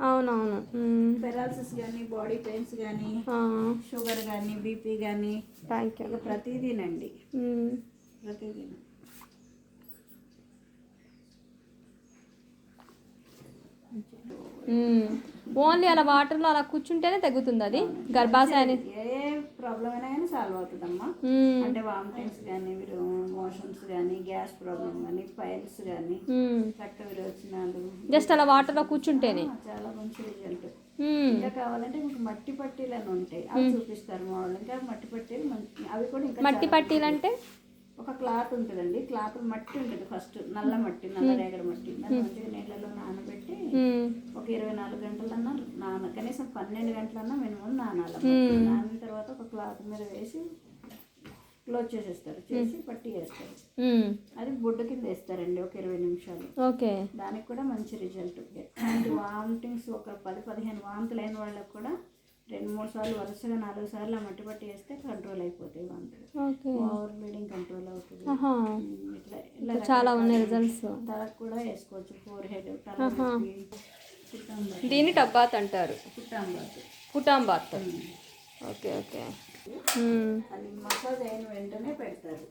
అవునవును. పెరాలసిస్ కానీ body pains కానీ షుగర్ కానీ బీపీ కానీ థ్యాంక్ యూ ప్రతిదీనండి. ప్రతిదీ మ్మ్. ఓన్లీ అలా వాటర్లో అలా కూర్చుంటేనే తగ్గుతుంది అది. గర్భాశయాన్ని ఏ ప్రాబ్లం అయినా కానీ సాల్వ్ అవుతుందమ్మా. మ్మ్. అంటే వామిటింగ్స్ కానీ మోషన్స్ కానీ గ్యాస్ ప్రాబ్లం కానీ ఫైల్స్ కానీ. రక్త విరోచనాలు. జస్ట్ అలా వాటర్లో కూర్చుంటేనే. ఆ, చాలా మంచి రిజల్ట్. ఇంకా కావాలంటే మీకు మట్టి పట్టీలు అని ఉంటాయి. అవి చూపిస్తారు మా వాళ్ళు. ఇంకా మట్టి పట్టీలు అవి కూడా ఇంకా మట్టి పట్టీలు అంటే ఒక క్లాత్ ఉంటుందండి. క్లాత్ మట్టి ఉంటుంది ఫస్ట్. నల్ల మట్టి నల్ల రేగడి మట్టి. దాన్ని మంచిగా నీళ్ళలో నానబెట్టి. ఒక ఇరవై నాలుగు గంటలన్నా నాన కనీసం పన్నెండు గంటలన్నా మినిమం నానాలి నానిన తర్వాత ఒక క్లాత్ మీద వేసి క్లోజ్ చేసేస్తారు చేసి పట్టి వేస్తారు. అది బొడ్డు కింద వేస్తారండి ఒక ఇరవై నిమిషాలు. ఓకే. దానికి కూడా మంచి రిజల్ట్. ఎట్లాంటి వామిటింగ్స్ ఒక పది పదిహేను వాంతులు అయిన వాళ్ళకి కూడా రెండు మూడు సార్లు వరుసగా నాలుగు సార్లు ఆ మట్టి పట్టి వేస్తే కంట్రోల్ అయిపోతాయి వాంతులు. ఓవర్ బ్లీడింగ్ కంట్రోల్ అవుతుంది. ఇట్లా ఇలా చాలా ఉన్నాయి రిజల్ట్స్. తలకు కూడా వేసుకోవచ్చు ఫోర్ హెడ్ కుట్టాంబాత్ దీన్ని టబ్బాత్ అంటారు. కుటాంబాత్. Okay okay. అది మసాజ్ అయిన వెంటనే పెడతారు.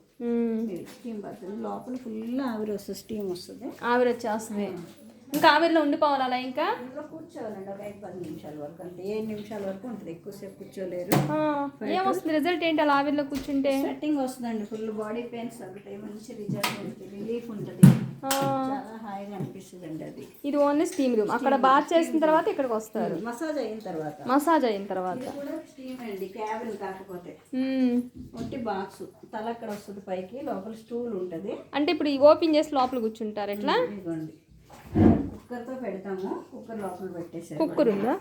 Steam bath. లోపల ఫుల్ ఆవిరి వస్తుంది స్టీమ్ వస్తుంది. ఆవిరి వచ్చేస్తుంది. ఇంకా ఆవిరిలో ఉండిపోవాలి అలా ఇంకా? కూర్చోవాలండి ఒక ఐదు పది నిమిషాల వరకు అంతే. ఏడు నిమిషాల వరకు ఉంటుంది? ఎక్కువసేపు కూర్చోలేరు. ఏమొస్తుంది? రిజల్ట్ ఏంటి అలా ఆవిరిలో కూర్చుంటే? స్వెట్టింగ్ వస్తుందండి ఫుల్ బాడీ పెయిన్స్ తగ్గుతాయి మంచి రిజల్ట్ ఉంటుంది రిలీఫ్ ఉంటుంది. చాలా హాయిగా అనిపిస్తుంది అండి అది. ఇది ఓన్లీ స్టీమ్ రూమ్. అక్కడ బాత్ చేసిన తర్వాత ఇక్కడికి వస్తారు. మసాజ్ అయిన తర్వాత. మసాజ్ అయిన తర్వాత. స్టీమ్ అండి క్యాబిన్ కాకపోతే. ఒట్టి బాక్స్ తల అక్కడ వస్తుంది పైకి లోపల స్టూల్ ఉంటుంది. అంటే ఇప్పుడు ఈ ఓపెన్ చేసి లోపల కూర్చుంటారు ఎట్లా? కుక్కర్తో పెడతాము. కుక్కర్ లోపల పెట్టేసారు కుక్కర్ ఉందా?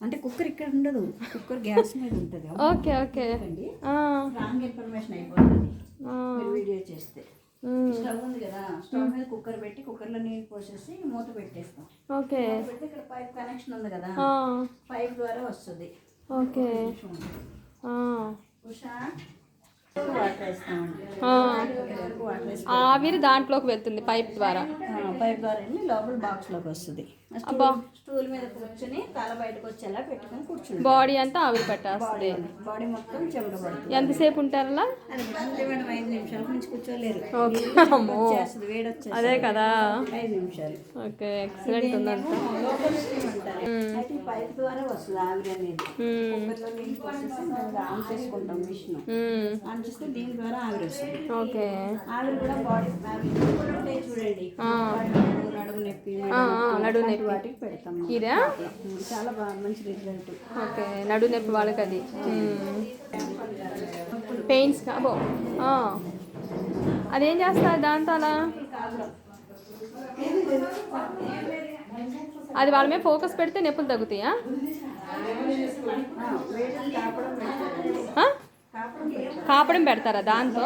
అంటే కుక్కర్ ఇక్కడ ఉండదు. కుక్కర్ గ్యాస్ మీద ఉంటుంది. Okay okay. అండి రాంగ్ ఇన్ఫర్మేషన్ అయిపోతుంది. వీడియో చేస్తే. స్టవ్ ఉంది కదా స్టవ్ మీద కుక్కర్ పెట్టి కుక్కర్లో నీళ్ళు పోసేసి మూత పెట్టేస్తాం. ఓకే. ఇక్కడ పైప్ కనెక్షన్ ఉంది కదా ఆ, పైప్ ద్వారా వస్తుంది. ఓకే. ఆ, ఉషా ఆవిరి దాంట్లోకి వెళ్తుంది పైప్ ద్వారా. పైప్ ద్వారా లోపల బాక్స్లోకి వస్తుంది. అబ్బా. స్టూల్ మీద కూర్చొని తల బయటకు వచ్చేలా పెట్టుకొని కూర్చుంటాం బాడీ అంతా ఆవిరి పట్టేస్తుంది. బాడీ మొత్తం చెమట పడుతుంది. ఎంతసేపు మేడం ఐదు నిమిషాల నుంచి కూర్చోలేరు. అదే కదా. ఐదు నిమిషాలు. ఓకే ఎక్సలెంట్ ఉందంట. లోపల స్టీమ్ అంటారు. అయితే పైప్ ద్వారా వస్తుంది ఆవిరి అనేది. ఆన్ చేసుకుంటాం మిషన్. ఆన్ చేస్తే దీని ద్వారా ఆవిరి వస్తుంది. ఓకే. ఆవిరి కూడా బాడీ చూడండి. నడుము, నొప్పి నడుము నొప్పి. వాటికి పెడతాం ఇదా? చాలా బాగా మంచి రిజల్ట్ ఓకే నడు నొప్పి వాళ్ళకి అది పెయిన్స్ కాబో అదేం చేస్తారు దాంతో అలా? అది వాళ్ళ మీద ఫోకస్ పెడితే నొప్పులు తగ్గుతాయా? కాపడం పెడతారు దాంతో?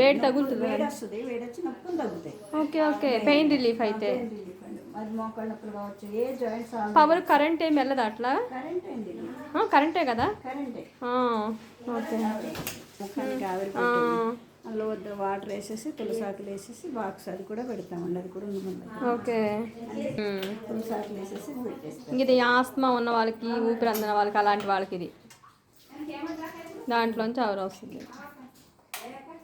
వేడి తగులుతుంది. Okay okay. పెయిన్ రిలీఫ్ అయితే. పవర్ కరెంట్ ఏం వెళ్ళదు అట్లా? కరెంట్ కదా? ఓకే. అందులో వద్ద వాటర్ వేసేసి తులసాకులు వేసేసి బాక్స్ అది కూడా పెడతామండి. అది కూడా. ఓకే. తులసాకులు వేసేసి ఇది ఆస్తమా ఉన్న వాళ్ళకి ఊపిరి అందిన వాళ్ళకి అలాంటి వాళ్ళకి ఇది. దాంట్లోంచి ఆవిరి వస్తుంది.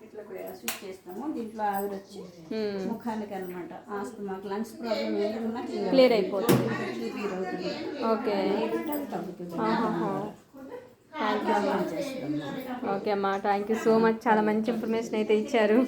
ఇట్లా స్విచ్ చేస్తాము. దీంట్లో ఆవిరి వచ్చి మ్మ్. ముఖానికి అనమాట ఆస్తమాకు లంగ్స్ ప్రాబ్లం ఏదన్నా క్లియర్ అయిపోతుంది. క్లియర్ అవుతుంది. ఓకే. ఓకే అమ్మా. థ్యాంక్ యూ సో మచ్ చాలా మంచి ఇన్ఫర్మేషన్ అయితే ఇచ్చారు.